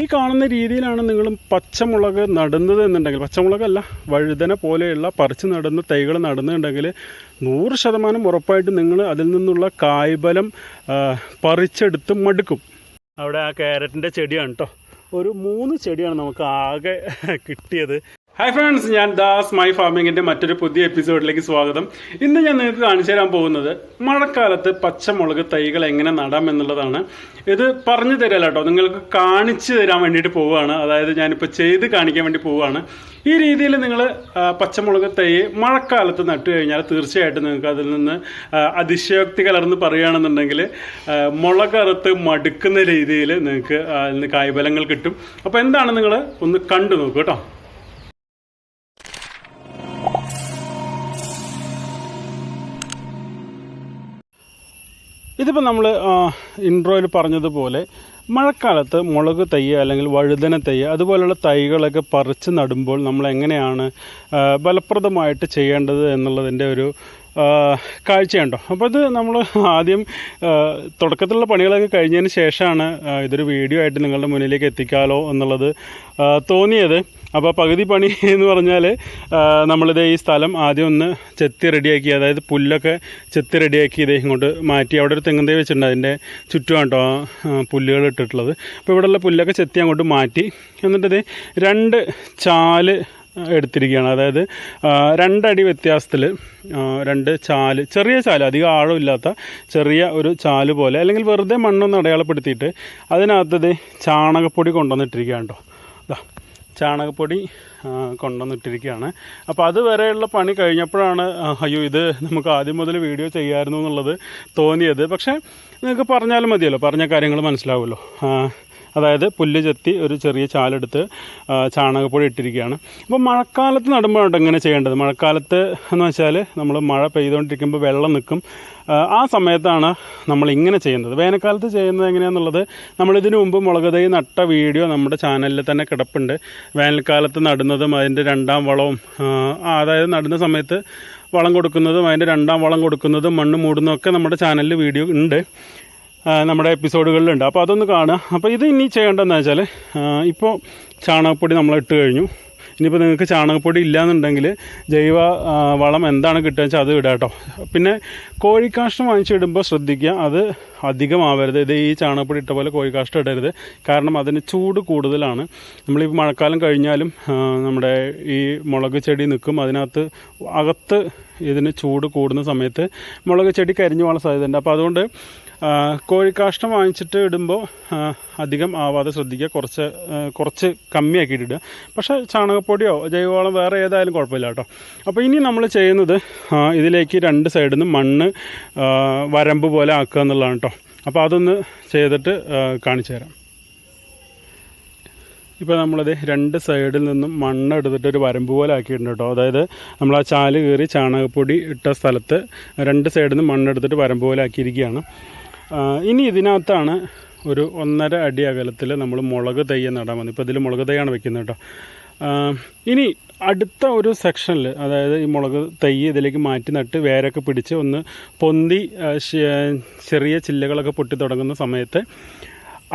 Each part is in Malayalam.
ഈ കാണുന്ന രീതിയിലാണ് നിങ്ങൾ പച്ചമുളക് നടുന്നത് എന്നുണ്ടെങ്കിൽ പച്ചമുളകല്ല വഴുതന പോലെയുള്ള പറിച്ച് നടുന്ന തൈകൾ നടുന്നുണ്ടെങ്കിൽ നൂറ് ശതമാനം ഉറപ്പായിട്ട് നിങ്ങൾ അതിൽ നിന്നുള്ള കായ്ബലം പറിച്ചെടുത്ത് മടുക്കും. അവിടെ ആ ക്യാരറ്റിന്റെ ചെടിയാണ് കേട്ടോ ഒരു മൂന്ന് ചെടിയാണ് നമുക്ക് ആകെ കിട്ടിയത്. ഹായ് ഫ്രണ്ട്സ് ഞാൻ ദാസ് മൈ ഫാമിങ്ങിന്റെ മറ്റൊരു പുതിയ എപ്പിസോഡിലേക്ക് സ്വാഗതം. ഇന്ന് ഞാൻ നിങ്ങൾക്ക് കാണിച്ചു തരാൻ പോകുന്നത് മഴക്കാലത്ത് പച്ചമുളക് തൈകൾ എങ്ങനെ നടാം എന്നുള്ളതാണ്. ഇത് പറഞ്ഞു തരാല്ല കേട്ടോ. നിങ്ങൾക്ക് കാണിച്ചു തരാൻ വേണ്ടിയിട്ട് പോവുകയാണ്. അതായത് ഞാനിപ്പോൾ ചെയ്ത് കാണിക്കാൻ വേണ്ടി പോവുകയാണ്. ഈ രീതിയിൽ നിങ്ങൾ പച്ചമുളക് തൈ മഴക്കാലത്ത് നട്ടു കഴിഞ്ഞാൽ തീർച്ചയായിട്ടും നിങ്ങൾക്ക് അതിൽ നിന്ന് അതിശയോക്തി കലർന്ന് പറയുകയാണെന്നുണ്ടെങ്കിൽ മുളകറുത്ത് മടുക്കുന്ന രീതിയിൽ നിങ്ങൾക്ക് അതിൽ നിന്ന് കായ്ഫലങ്ങൾ കിട്ടും. അപ്പോൾ എന്താണ് നിങ്ങൾ ഒന്ന് കണ്ടു നോക്കൂ കേട്ടോ. ഇതിപ്പോൾ നമ്മൾ ഇൻട്രോയിൽ പറഞ്ഞതുപോലെ മഴക്കാലത്ത് മുളക് തൈ അല്ലെങ്കിൽ വഴുതന തൈ അതുപോലുള്ള തൈകളൊക്കെ പറിച്ച് നടുമ്പോൾ നമ്മൾ എങ്ങനെയാണ് ഫലപ്രദമായിട്ട് ചെയ്യേണ്ടത് എന്നുള്ളതിന്റെ ഒരു കാഴ്ചയുണ്ടോ? അപ്പോൾ ഇത് നമ്മൾ ആദ്യം തുടക്കത്തിലുള്ള പണികളൊക്കെ കഴിഞ്ഞതിന് ശേഷമാണ് ഇതൊരു വീഡിയോ ആയിട്ട് നിങ്ങളുടെ മുന്നിലേക്ക് എത്തിക്കാലോ എന്നുള്ളത് തോന്നിയത്. അപ്പോൾ പകുതി പണി എന്ന് പറഞ്ഞാൽ നമ്മളിത് ഈ സ്ഥലം ആദ്യം ഒന്ന് ചെത്തി റെഡിയാക്കി അതായത് പുല്ലൊക്കെ ചെത്തി റെഡിയാക്കി ഇത് ഇങ്ങോട്ട് മാറ്റി. അവിടെ ഒരു തെങ്ങന്തേ വെച്ചിട്ടുണ്ട് അതിന്റെ ചുറ്റുമാണ് കേട്ടോ പുല്ലുകൾ ഇട്ടിട്ടുള്ളത്. അപ്പോൾ ഇവിടെയുള്ള പുല്ലൊക്കെ ചെത്തി അങ്ങോട്ട് മാറ്റി. എന്നിട്ടത് രണ്ട് ചാൽ എടുത്തിരിക്കുകയാണ്. അതായത് രണ്ടടി വ്യത്യാസത്തിൽ രണ്ട് ചാൽ ചെറിയ ചാൽ അധികം ആഴമില്ലാത്ത ചെറിയ ഒരു ചാൽ പോലെ അല്ലെങ്കിൽ വെറുതെ മണ്ണൊന്ന് അടയാളപ്പെടുത്തിയിട്ട് അതിനകത്തത് ചാണകപ്പൊടി കൊണ്ടുവന്നിട്ടിരിക്കുകയാണ് കേട്ടോ ചാണകപ്പൊടി കൊണ്ടുവന്നിട്ടിരിക്കുകയാണ്. അപ്പോൾ അതുവരെയുള്ള പണി കഴിഞ്ഞപ്പോഴാണ് അയ്യോ ഇത് നമുക്ക് ആദ്യം മുതൽ വീഡിയോ ചെയ്യാമായിരുന്നു എന്നുള്ളത് തോന്നിയത്. പക്ഷേ നിങ്ങൾക്ക് പറഞ്ഞാലും മതിയല്ലോ പറഞ്ഞ കാര്യങ്ങൾ മനസ്സിലാവുമല്ലോ. അതായത് പുല്ല് ചെത്തി ഒരു ചെറിയ ചാലെടുത്ത് ചാണകപ്പൊടി ഇട്ടിരിക്കുകയാണ്. അപ്പോൾ മഴക്കാലത്ത് നടുമ്പോഴാണ് എങ്ങനെ ചെയ്യേണ്ടത്? മഴക്കാലത്ത് എന്ന് വെച്ചാൽ നമ്മൾ മഴ പെയ്തുകൊണ്ടിരിക്കുമ്പോൾ വെള്ളം നിൽക്കും ആ, സമയത്താണ് നമ്മൾ ഇങ്ങനെ ചെയ്യുന്നത്. വേനൽക്കാലത്ത് ചെയ്യുന്നത് എങ്ങനെയാണെന്നുള്ളത് നമ്മളിതിനു മുമ്പ് മുളക് തൈ നട്ട വീഡിയോ നമ്മുടെ ചാനലിൽ തന്നെ കിടപ്പുണ്ട്. വേനൽക്കാലത്ത് നടുന്നതും അതിന്റെ രണ്ടാം വളവും അതായത് നടുന്ന സമയത്ത് വളം കൊടുക്കുന്നതും അതിന്റെ രണ്ടാം വളം കൊടുക്കുന്നതും മണ്ണ് മൂടുന്നതും ഒക്കെ നമ്മുടെ ചാനലിൽ വീഡിയോ ഉണ്ട്. നമ്മുടെ എപ്പിസോഡുകളിലുണ്ട്. അപ്പോൾ അതൊന്ന് കാണുക അപ്പോൾ ഇത് ഇനി ചെയ്യേണ്ടതെന്ന് വെച്ചാൽ ഇപ്പോൾ ചാണകപ്പൊടി നമ്മൾ ഇട്ട് കഴിഞ്ഞു. ഇനിയിപ്പോൾ നിങ്ങൾക്ക് ചാണകപ്പൊടി ഇല്ലയെന്നുണ്ടെങ്കിൽ ജൈവ വളം എന്താണ് കിട്ടുക വെച്ചാൽ അത് ഇടാം കേട്ടോ. പിന്നെ കോഴിക്കാഷ്ടം വാങ്ങിച്ചിടുമ്പോൾ ശ്രദ്ധിക്കുക അത് അധികമാവരുത്. ഇത് ഈ ചാണകപ്പൊടി ഇട്ട പോലെ കോഴിക്കാഷ്ടം ഇടരുത്. കാരണം അതിന് ചൂട് കൂടുതലാണ്. നമ്മളിപ്പോൾ മഴക്കാലം കഴിഞ്ഞാലും നമ്മുടെ ഈ മുളക് ചെടി നിൽക്കും. അതിനകത്ത് അകത്ത് ഇതിന് ചൂട് കൂടുന്ന സമയത്ത് മുളക് ചെടി കരിഞ്ഞു പോകാൻ സാധ്യതയുണ്ട്. അപ്പോൾ അതുകൊണ്ട് കോഴിക്കാഷ്ടം വാങ്ങിച്ചിട്ട് ഇടുമ്പോൾ അധികം ആവാതെ ശ്രദ്ധിക്കുക. കുറച്ച് കുറച്ച് കമ്മിയാക്കിയിട്ട് ഇടുക പക്ഷേ ചാണകപ്പൊടിയോ ജൈവവളം വേറെ ഏതായാലും കുഴപ്പമില്ല കേട്ടോ. അപ്പോൾ ഇനി നമ്മൾ ചെയ്യുന്നത് ഇതിലേക്ക് രണ്ട് സൈഡിൽ നിന്ന് മണ്ണ് വരമ്പ് പോലെ ആക്കുക എന്നുള്ളതാണ് കേട്ടോ. അപ്പോൾ അതൊന്ന് ചെയ്തിട്ട് കാണിച്ചു തരാം. ഇപ്പോൾ നമ്മളത് രണ്ട് സൈഡിൽ നിന്നും മണ്ണ് എടുത്തിട്ട് ഒരു വരമ്പ് പോലെ ആക്കിയിട്ടുണ്ട് കേട്ടോ. അതായത് നമ്മൾ ആ ചാൽ കയറി ചാണകപ്പൊടി ഇട്ട സ്ഥലത്ത് രണ്ട് സൈഡിൽ നിന്ന് മണ്ണെടുത്തിട്ട് വരമ്പ് പോലെ ആക്കിയിരിക്കുകയാണ്. ഇനി ഇതിനകത്താണ് ഒരു ഒന്നര അടി അകലത്തിൽ നമ്മൾ മുളക് തയ്യ നടാൻ വന്നത്. ഇപ്പോൾ ഇതിൽ മുളക് തൈയാണ് വെക്കുന്നത് കേട്ടോ. ഇനി അടുത്ത ഒരു സെക്ഷനിൽ അതായത് ഈ മുളക് തൈ ഇതിലേക്ക് മാറ്റി നട്ട് വേരൊക്കെ പിടിച്ച് ഒന്ന് പൊന്തി ചെറിയ ചില്ലകളൊക്കെ പൊട്ടി തുടങ്ങുന്ന സമയത്ത്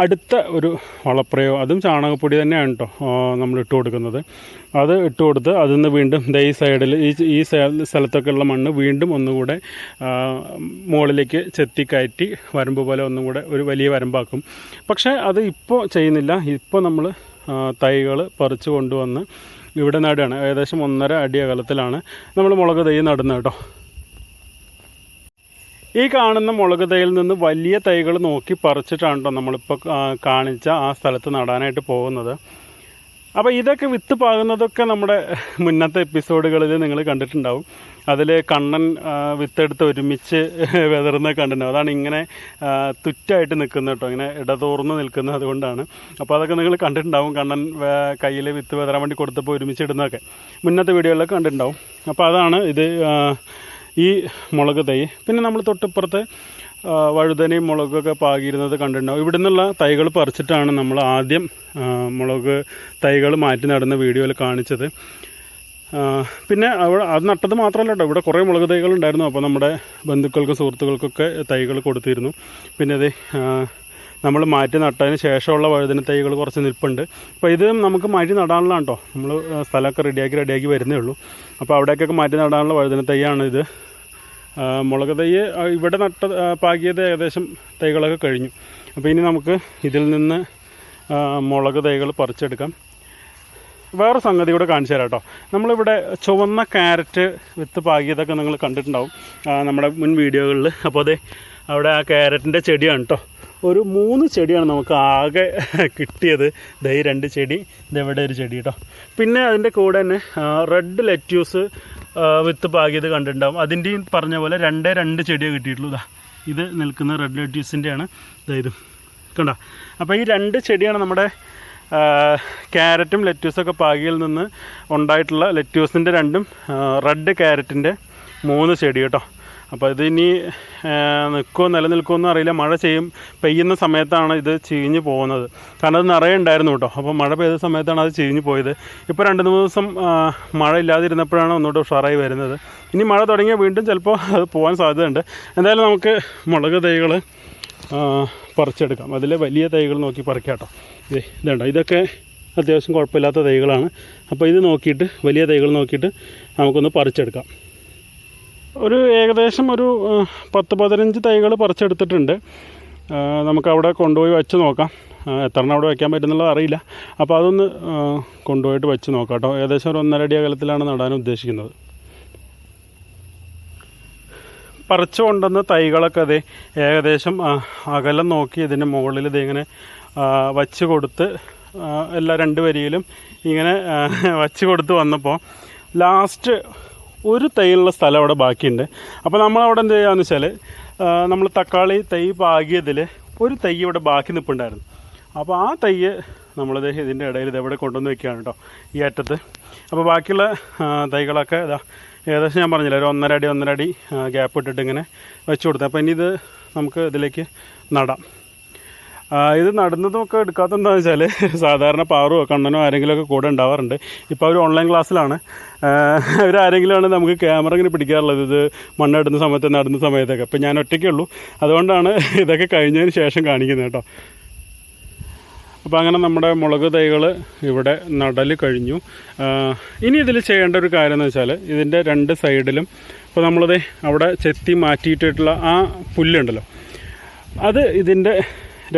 അടുത്ത ഒരു വളപ്രയോ അതും ചാണകപ്പൊടി തന്നെയാണ് കേട്ടോ നമ്മൾ ഇട്ട് കൊടുക്കുന്നത്. അത് ഇട്ട് കൊടുത്ത് അതിൽ നിന്ന് വീണ്ടും ദേ ഈ സൈഡിൽ ഈ ഈ സ്ഥലത്തൊക്കെയുള്ള മണ്ണ് വീണ്ടും ഒന്നുകൂടെ മുകളിലേക്ക് ചെത്തി കയറ്റി വരമ്പ് പോലെ ഒന്നും കൂടെ ഒരു വലിയ വരമ്പാക്കും. പക്ഷേ അത് ഇപ്പോൾ ചെയ്യുന്നില്ല. ഇപ്പോൾ നമ്മൾ തൈകൾ പറിച്ച് കൊണ്ടുവന്ന് ഇവിടെ നടുകയാണ്. ഏകദേശം ഒന്നര അടി അകലത്തിലാണ്. നമ്മൾ മുളക് തൈ നടുന്നത് കേട്ടോ ഈ കാണുന്ന മുളക് തൈയിൽ നിന്ന് വലിയ തൈകൾ നോക്കി പറിച്ചിട്ടാണ് നമ്മളിപ്പോൾ കാണിച്ച ആ സ്ഥലത്ത് നടാനായിട്ട് പോകുന്നത്. അപ്പോൾ ഇതൊക്കെ വിത്ത് പാകുന്നതൊക്കെ നമ്മുടെ മുന്നത്തെ എപ്പിസോഡുകളിൽ നിങ്ങൾ കണ്ടിട്ടുണ്ടാവും. അതിൽ കണ്ണൻ വിത്തെടുത്ത് ഒരുമിച്ച് വിതറുന്ന കണ്ടിട്ടുണ്ടാവും അതാണ് ഇങ്ങനെ തുറ്റായിട്ട് നിൽക്കുന്നത് കേട്ടോ. ഇങ്ങനെ ഇടതോർന്ന് നിൽക്കുന്നത് അതുകൊണ്ടാണ്. അപ്പോൾ അതൊക്കെ നിങ്ങൾ കണ്ടിട്ടുണ്ടാവും കണ്ണൻ കയ്യിൽ വിത്ത് വിതറാൻ വേണ്ടി കൊടുത്തപ്പോൾ ഒരുമിച്ച് ഇടുന്നതൊക്കെ. മുന്നത്തെ വീഡിയോയിലൊക്കെ കണ്ടിട്ടുണ്ടാവും. അപ്പോൾ അതാണ് ഇത് ഈ മുളക് തൈ. പിന്നെ നമ്മൾ തൊട്ടിപ്പുറത്ത് വഴുതനയും മുളകൊക്കെ പാകിയിരുന്നത് കണ്ടിട്ടുണ്ടാവും. ഇവിടെ നിന്നുള്ള തൈകൾ പറിച്ചിട്ടാണ് നമ്മൾ ആദ്യം മുളക് തൈകൾ മാറ്റി നടന്ന വീഡിയോയിൽ കാണിച്ചത്. പിന്നെ അവിടെ അത് നട്ടത് മാത്രമല്ല കേട്ടോ. ഇവിടെ കുറേ മുളക് തൈകൾ ഉണ്ടായിരുന്നു. അപ്പോൾ നമ്മുടെ ബന്ധുക്കൾക്കും സുഹൃത്തുക്കൾക്കൊക്കെ തൈകൾ കൊടുത്തിരുന്നു. പിന്നെ അത് നമ്മൾ മാറ്റി നട്ടതിന് ശേഷമുള്ള വഴുതന തൈകൾ കുറച്ച് നിൽപ്പുണ്ട്. അപ്പോൾ ഇത് നമുക്ക് മാറ്റി നടാനുള്ളതാണ് കേട്ടോ. നമ്മൾ സ്ഥലമൊക്കെ റെഡിയാക്കി റെഡിയാക്കി വരുന്നേ ഉള്ളൂ. അപ്പോൾ അവിടേക്കൊക്കെ മാറ്റി നടാനുള്ള വഴുതന തൈയാണ് ഇത് മുളക് തൈ ഇവിടെ നട്ട പാകിയത് ഏകദേശം തൈകളൊക്കെ കഴിഞ്ഞു. അപ്പോൾ ഇനി നമുക്ക് ഇതിൽ നിന്ന് മുളക് തൈകൾ പറിച്ചെടുക്കാം. വേറെ സംഗതി കൂടെ കാണിച്ചു തരാം കേട്ടോ. നമ്മളിവിടെ ചുവന്ന ക്യാരറ്റ് വിത്ത് പാകിയതൊക്കെ നിങ്ങൾ കണ്ടിട്ടുണ്ടാവും നമ്മുടെ മുൻ വീഡിയോകളിൽ അപ്പോൾ അതെ അവിടെ ആ ക്യാരറ്റിന്റെ ചെടിയാണ് കേട്ടോ. ഒരു മൂന്ന് ചെടിയാണ് നമുക്ക് ആകെ കിട്ടിയത്. ദൈ രണ്ട് ചെടി ഇതെവിടെ ഒരു ചെടി കേട്ടോ. പിന്നെ അതിന്റെ കൂടെ തന്നെ റെഡ് ലെറ്റ്യൂസ് വിത്ത് പാകിയത് കണ്ടിട്ടുണ്ടാവും. അതിന്റെയും പറഞ്ഞ പോലെ രണ്ടേ രണ്ട് ചെടിയേ കിട്ടിയിട്ടുള്ളൂ. ഇതാ ഇത് നിൽക്കുന്ന റെഡ് ലെറ്റ്യൂസിന്റെയാണ് ഇതായത് കണ്ട? അപ്പോൾ ഈ രണ്ട് ചെടിയാണ് നമ്മുടെ ക്യാരറ്റും ലെറ്റ്യൂസൊക്കെ പാകിയിൽ നിന്ന് ഉണ്ടായിട്ടുള്ള ലെറ്റ്യൂസിന്റെ രണ്ടും റെഡ് ക്യാരറ്റിന്റെ മൂന്ന് ചെടി കേട്ടോ. അപ്പോൾ ഇതിനി നിൽക്കുമോ നിലനിൽക്കുമോ എന്ന് അറിയില്ല. മഴ ചെയ്യും പെയ്യുന്ന സമയത്താണ് ഇത് ചീഞ്ഞ് പോകുന്നത്. കാരണം അത് നിറയെ ഉണ്ടായിരുന്നു കേട്ടോ. അപ്പോൾ മഴ പെയ്ത സമയത്താണ് അത് ചീഞ്ഞ് പോയത്. ഇപ്പോൾ രണ്ട് മൂന്ന് ദിവസം മഴ ഇല്ലാതിരുന്നപ്പോഴാണ് ഒന്നുകൂടെ ഉഷാറായി വരുന്നത്. ഇനി മഴ തുടങ്ങിയാൽ വീണ്ടും ചിലപ്പോൾ അത് പോകാൻ സാധ്യതയുണ്ട്. എന്തായാലും നമുക്ക് മുളക് തൈകൾ പറിച്ചെടുക്കാം. അതിലെ വലിയ തൈകൾ നോക്കി പറിക്കാം കേട്ടോ. ഇതേ ഇതുണ്ടോ. ഇതൊക്കെ അത്യാവശ്യം കുഴപ്പമില്ലാത്ത തൈകളാണ്. അപ്പോൾ ഇത് നോക്കിയിട്ട് വലിയ തൈകൾ നോക്കിയിട്ട് നമുക്കൊന്ന് പറിച്ചെടുക്കാം. ഒരു ഏകദേശം ഒരു പത്ത് പതിനഞ്ച് തൈകൾ പറിച്ചെടുത്തിട്ടുണ്ട്. നമുക്കവിടെ കൊണ്ടുപോയി വെച്ച് നോക്കാം. എത്ര എണ്ണം അവിടെ വയ്ക്കാൻ പറ്റുന്നുള്ളത് അറിയില്ല. അപ്പോൾ അതൊന്ന് കൊണ്ടുപോയിട്ട് വെച്ച് നോക്കാം കേട്ടോ ഏകദേശം ഒരു ഒന്നര അടി അകലത്തിലാണ് നടാൻ ഉദ്ദേശിക്കുന്നത്. പറിച്ചു കൊണ്ടുവന്ന തൈകളൊക്കെ അതെ ഏകദേശം അകലം നോക്കി ഇതിന്റെ മുകളിൽ ഇതിങ്ങനെ വച്ച് കൊടുത്ത് എല്ലാ രണ്ട് വരിയിലും ഇങ്ങനെ വച്ച് കൊടുത്ത് വന്നപ്പോൾ ലാസ്റ്റ് ഒരു തൈയുള്ള സ്ഥലം അവിടെ ബാക്കിയുണ്ട്. അപ്പോൾ നമ്മളവിടെ എന്ത് ചെയ്യാന്ന് വെച്ചാൽ നമ്മൾ തക്കാളി തൈ പാകിയതിൽ ഒരു തൈ ഇവിടെ ബാക്കി നിൽപ്പുണ്ടായിരുന്നു അപ്പോൾ ആ തൈ നമ്മൾ ഇതിന്റെ ഇടയിൽ ഇത് എവിടെ കൊണ്ടുവന്ന് വെക്കുകയാണ് കേട്ടോ ഈ അറ്റത്ത്. അപ്പോൾ ബാക്കിയുള്ള തൈകളൊക്കെ ഇതാ ഏകദേശം ഞാൻ പറഞ്ഞില്ല ഒരു ഒന്നര അടി ഒന്നര അടി ഗ്യാപ്പ് ഇട്ടിട്ട് ഇങ്ങനെ വെച്ച് കൊടുത്തു. അപ്പോൾ ഇനി ഇത് നമുക്ക് ഇതിലേക്ക് നടാം. ഇത് നടുന്നതൊക്കെ എടുക്കാത്ത എന്താണെന്ന് വെച്ചാൽ സാധാരണ പാറുവോ കണ്ണനോ ആരെങ്കിലുമൊക്കെ കൂടെ ഉണ്ടാവാറുണ്ട്. ഇപ്പോൾ അവർ ഓൺലൈൻ ക്ലാസ്സിലാണ് അവരാരെങ്കിലുമാണ് നമുക്ക് ക്യാമറ ഇങ്ങനെ പിടിക്കാറുള്ളത്. ഇത് മണ്ണെടുന്ന സമയത്ത് നടുന്ന സമയത്തൊക്കെ. അപ്പോൾ ഞാൻ ഒറ്റയ്ക്കേ ഉള്ളൂ. അതുകൊണ്ടാണ് ഇതൊക്കെ കഴിഞ്ഞതിന് ശേഷം കാണിക്കുന്നത് കേട്ടോ. അപ്പോൾ അങ്ങനെ നമ്മുടെ മുളക് തൈകൾ ഇവിടെ നടൽ കഴിഞ്ഞു. ഇനി ഇതിൽ ചെയ്യേണ്ട ഒരു കാര്യം എന്ന് വെച്ചാൽ ഇതിന്റെ രണ്ട് സൈഡിലും ഇപ്പോൾ നമ്മളത് അവിടെ ചെത്തി മാറ്റിയിട്ടിട്ടുള്ള ആ പുല്ലുണ്ടല്ലോ അത് ഇതിന്റെ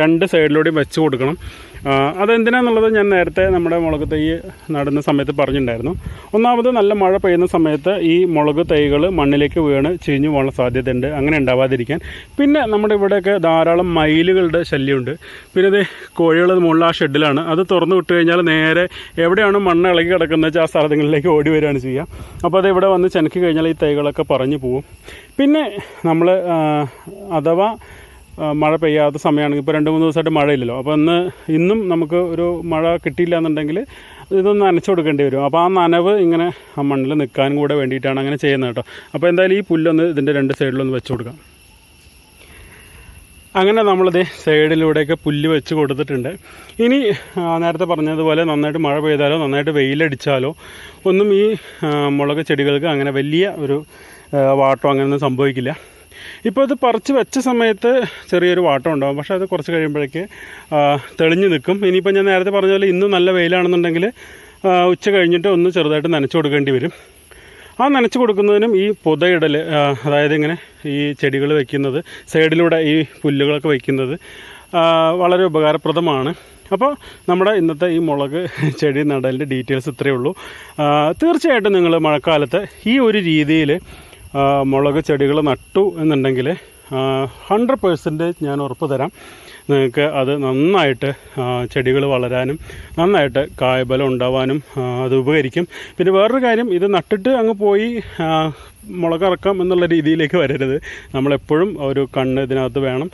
രണ്ട് സൈഡിലൂടെയും വെച്ച് കൊടുക്കണം. അതെന്തിനാന്നുള്ളത് ഞാൻ നേരത്തെ നമ്മുടെ മുളക് തൈ നടുന്ന സമയത്ത് പറഞ്ഞിട്ടുണ്ടായിരുന്നു. ഒന്നാമത് നല്ല മഴ പെയ്യുന്ന സമയത്ത് ഈ മുളക് തൈകൾ മണ്ണിലേക്ക് വീണ് ചീഞ്ഞു പോകാനുള്ള സാധ്യതയുണ്ട്. അങ്ങനെ ഉണ്ടാവാതിരിക്കാൻ. പിന്നെ നമ്മുടെ ഇവിടെയൊക്കെ ധാരാളം മയിലുകളുടെ ശല്യമുണ്ട്. പിന്നെ ഇത് കോഴികൾ മുകളിൽ ആ ഷെഡിലാണ്. അത് തുറന്നു വിട്ട് കഴിഞ്ഞാൽ നേരെ എവിടെയാണ് മണ്ണ് ഇളകി കിടക്കുന്നത് വെച്ചാൽ ആ സ്ഥലങ്ങളിലേക്ക് ഓടി വരികയാണ് ചെയ്യുക അപ്പോൾ അത് ഇവിടെ വന്ന് ചെനക്കി കഴിഞ്ഞാൽ ഈ തൈകളൊക്കെ പറഞ്ഞു പോവും. പിന്നെ നമ്മൾ അഥവാ മഴ പെയ്യാത്ത സമയമാണെങ്കിൽ ഇപ്പോൾ രണ്ട് മൂന്ന് ദിവസമായിട്ട് മഴയില്ലല്ലോ. അപ്പോൾ ഇന്ന് ഇന്നും നമുക്ക് ഒരു മഴ കിട്ടിയില്ല എന്നുണ്ടെങ്കിൽ ഇതൊന്ന് നനച്ചു കൊടുക്കേണ്ടി വരും. അപ്പോൾ ആ നനവ് ഇങ്ങനെ ആ മണ്ണിൽ നിൽക്കാനും കൂടെ വേണ്ടിയിട്ടാണ് അങ്ങനെ ചെയ്യുന്നത് കേട്ടോ. അപ്പോൾ എന്തായാലും ഈ പുല്ലൊന്ന് ഇതിന്റെ രണ്ട് സൈഡിലൊന്ന് വെച്ച് കൊടുക്കാം. അങ്ങനെ നമ്മളിത് സൈഡിലൂടെയൊക്കെ പുല്ല് വെച്ച് കൊടുത്തിട്ടുണ്ട്. ഇനി നേരത്തെ പറഞ്ഞതുപോലെ നന്നായിട്ട് മഴ പെയ്താലോ നന്നായിട്ട് വെയിലടിച്ചാലോ ഒന്നും ഈ മുളക് ചെടികൾക്ക് അങ്ങനെ വലിയ ഒരു വാട്ടോ അങ്ങനെയൊന്നും സംഭവിക്കില്ല. ഇപ്പോൾ ഇത് പറിച്ച് വെച്ച സമയത്ത് ചെറിയൊരു വാട്ടം ഉണ്ടാകും പക്ഷേ അത് കുറച്ച് കഴിയുമ്പോഴേക്ക് തെളിഞ്ഞു നിൽക്കും. ഇനിയിപ്പോൾ ഞാൻ നേരത്തെ പറഞ്ഞ പോലെ ഇന്ന് നല്ല വെയിലാണെന്നുണ്ടെങ്കിൽ ഉച്ച കഴിഞ്ഞിട്ട് ഒന്ന് ചെറുതായിട്ട് നനച്ചു കൊടുക്കേണ്ടി വരും. ആ നനച്ച് കൊടുക്കുന്നതിനും ഈ പുതയിടൽ അതായത് ഇങ്ങനെ ഈ ചെടികൾ വയ്ക്കുന്നത് സൈഡിലൂടെ ഈ പുല്ലുകളൊക്കെ വയ്ക്കുന്നത് വളരെ ഉപകാരപ്രദമാണ്. അപ്പോൾ നമ്മുടെ ഇന്നത്തെ ഈ മുളക് ചെടി നടലിന്റെ ഡീറ്റെയിൽസ് ഇത്രയേ ഉള്ളൂ. തീർച്ചയായിട്ടും നിങ്ങൾ മഴക്കാലത്ത് ഈ ഒരു രീതിയിൽ മുളക് ചെടികൾ നട്ടു എന്നുണ്ടെങ്കിൽ ഹൺഡ്രഡ് പേഴ്സന്റേജ് ഞാൻ ഉറപ്പ് തരാം. നിങ്ങൾക്ക് അത് നന്നായിട്ട് ചെടികൾ വളരാനും നന്നായിട്ട് കായബലം ഉണ്ടാവാനും അത് ഉപകരിക്കും. പിന്നെ വേറൊരു കാര്യം ഇത് നട്ടിട്ട് അങ്ങ് പോയി മുളക് മുളകിറക്കാം എന്നുള്ള രീതിയിലേക്ക് വരരുത്. നമ്മളെപ്പോഴും ഒരു കണ്ണ് ഇതിനകത്ത് വേണം.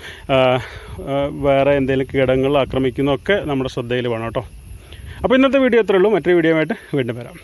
വേറെ എന്തെങ്കിലും കീടങ്ങൾ ആക്രമിക്കുന്നതൊക്കെ നമ്മുടെ ശ്രദ്ധയിൽ വേണം കേട്ടോ. അപ്പോൾ ഇന്നത്തെ വീഡിയോ ഇത്രയേ ഉള്ളൂ. മറ്റൊരു വീഡിയോ ആയിട്ട് വീണ്ടും വരാം.